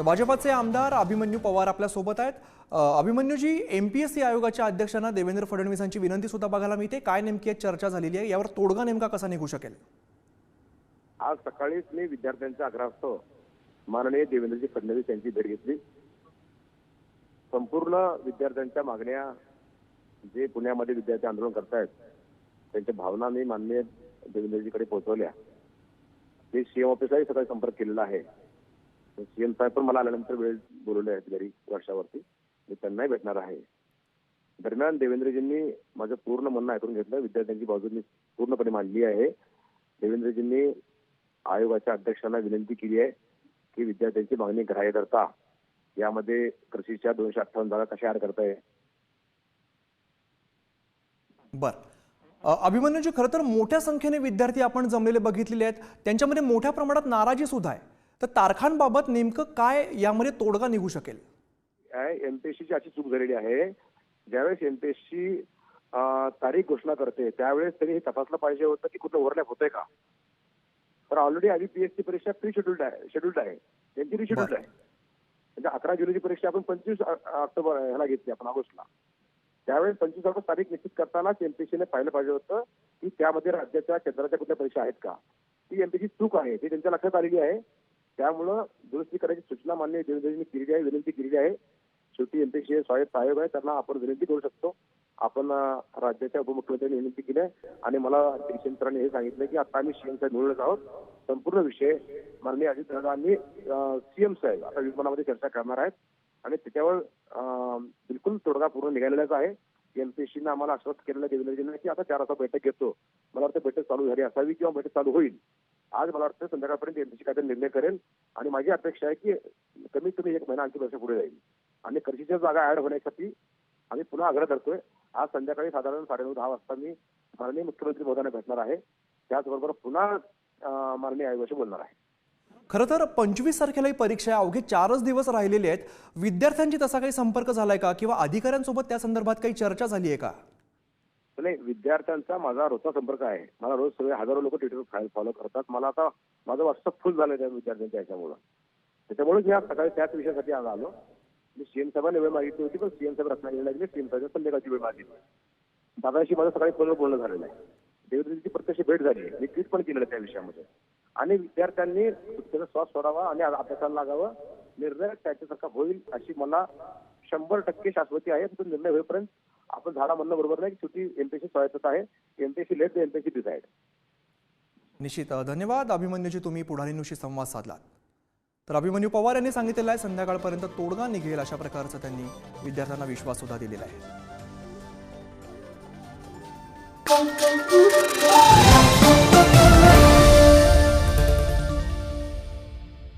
तर भाजपाचे आमदार अभिमन्यू पवार आपल्यासोबत आहेत. अभिमन्यूजी एम पी एस सी आयोगाच्या अध्यक्षांना देवेंद्र फडणवीसांची विनंती सुद्धा बघायला मिळते. काय नेमकी चर्चा झालेली आहे. यावर तोडगा नेमका कसा निघू शकेल? आज सकाळीच मी विद्यार्थ्यांच्या आग्रहास्तव माननीय देवेंद्रजी फडणवीस यांची भेट घेतली. संपूर्ण विद्यार्थ्यांच्या मागण्या जे पुण्यामध्ये विद्यार्थी आंदोलन करतायत त्यांच्या भावना मी माननीय देवेंद्रजीकडे पोहोचवल्या. ते सीएम ऑफिसलाही सकाळी संपर्क केलेला आहे. सीएम साहेब पण मला आल्यानंतर वेळ बोलवले आहेत घरी वर्षावरती. मी त्यांनाही भेटणार आहे. दरम्यान देवेंद्रजींनी माझं पूर्ण म्हणणं ऐकून घेतलं. विद्यार्थ्यांची बाजू मी पूर्णपणे मांडली आहे. देवेंद्रजींनी आयोगाच्या अध्यक्षांना विनंती केली आहे की विद्यार्थ्यांची मागणी ग्राह्य धरता. यामध्ये कृषीच्या दोनशे अठ्ठावन्न जागा कशा ऍड करताय? बर. अभिमन्यूजी खरं तर मोठ्या संख्येने विद्यार्थी आपण जमलेले बघितलेले आहेत. त्यांच्यामध्ये मोठ्या प्रमाणात नाराजी सुद्धा आहे. तर तारखांबाबत नेमकं काय यामध्ये तोडगा निघू शकेल? एमपीएससीची अशी चूक झालेली आहे. ज्यावेळेस एमपीएससी तारीख घोषणा करते त्यावेळेस त्यांनी हे तपासलं पाहिजे होतं की कुठं ओव्हरलॅप होतंय का? तर ऑलरेडी आधी पीएससी परीक्षा प्री शेड्युल्ड आहे शेड्युल्ड आहे. त्यांची रिशेड्युल्ड आहे. म्हणजे अकरा जुलैची परीक्षा आपण पंचवीस ऑक्टोबर ह्याला घेतली आपण ऑगस्टला. त्यावेळेस पंचवीस ऑगस्ट तारीख निश्चित करतानाच एमपीसीने पाहिलं पाहिजे होतं की त्यामध्ये राज्याच्या केंद्राच्या कुठल्या परीक्षा आहेत का? ती एमपीसी चूक आहे ती त्यांच्या लक्षात आलेली आहे. त्यामुळं दुरुस्ती करायची सूचना मान्य देवेंद्रजींनी केलेली आहे विनंती केलेली आहे. शेवटी एमपीसी स्वायत्त आयोग आहे त्यांना आपण विनंती करू शकतो. आपण राज्याच्या उपमुख्यमंत्र्यांनी विनंती केली आहे. आणि मला सरांनी हे सांगितलं की आता आम्ही सीएम साहेब मिळूनच आहोत. संपूर्ण विषय माननीय अजित दादांनी सीएम साहेब आता विमानामध्ये चर्चा करणार आहेत. आणि त्याच्यावर बिलकुल तोडगा पूर्ण निघालेलाच आहे. एमपीएससीनं आम्हाला आश्वस्त केलेलं देवेंद्रजींना की आता चार वाजता बैठक घेतो. मला वाटतं बैठक चालू झाली असावी किंवा बैठक चालू होईल. आज मला वाटतं संध्याकाळपर्यंत एमपीसी कायदा निर्णय करेल आणि माझी अपेक्षा आहे की कमीत कमी एक महिना आणखी वर्ष पुढे जाईल. आणि कर्जीच्या जागा ऍड होण्यासाठी आम्ही पुन्हा आग्रह करतोय. आज संध्याकाळी साधारण साडेनऊ दहा वाजता मी माननीय मुख्यमंत्री मोदयांना भेटणार आहे. त्याचबरोबर पुन्हा माननीय आयोगाशी बोलणार आहे. खरं तर पंचवीस तारखेला ही परीक्षा आहे. अवघे चारच दिवस राहिलेले आहेत. विद्यार्थ्यांशी तसा काही संपर्क झालाय का? किंवा अधिकाऱ्यांसोबत त्या संदर्भात काही चर्चा झाली आहे का? नाही विद्यार्थ्यांचा माझा रोजचा संपर्क आहे. मला रोज सगळे हजारो लोक ट्विटर फॉलो करतात. मला आता माझं व्हॉट्सअप फुल झालं त्या विद्यार्थ्यांच्या ह्याच्यामुळं. त्याच्यामुळे मी आज सकाळी त्याच विषयासाठी आज आलो. मी सीएम साहेबांनी वेळ मागितली होती पण सीएम साहेब रत्नागिरी लागले सीएम साहेब संध्याकाळची वेळ मागितली. दादाशी माझं सकाळी फोनवर बोलणं झालेलं आहे. देवेंद्रजीची प्रत्यक्ष भेट झाली आहे. मी ट्विट पण केलेलं आहे त्या विषयामध्ये. आणि विद्यार्थ्यांनी त्याचा श्वास सोडावा आणि अभ्यासाला लागावं. निर्णय त्याच्यासारखा होईल अशी मला शंभर टक्के शाश्वती आहे. तो निर्णय होईपर्यंत आपण झाडा म्हणणं बरोबर नाही की शेवटी एमपीएससी स्वायत्तता आहे एमपीएससी लेट एमपीएससी डिसाईड. निश्चित. धन्यवाद. अभिमन्यूजी तुम्ही पुढारीनुशी संवाद साधलात. तर अभिमन्यू पवार यांनी सांगितलेलं आहे संध्याकाळपर्यंत तोडगा निघेल अशा प्रकारचा त्यांनी विद्यार्थ्यांना विश्वास सुद्धा दिलेला आहे.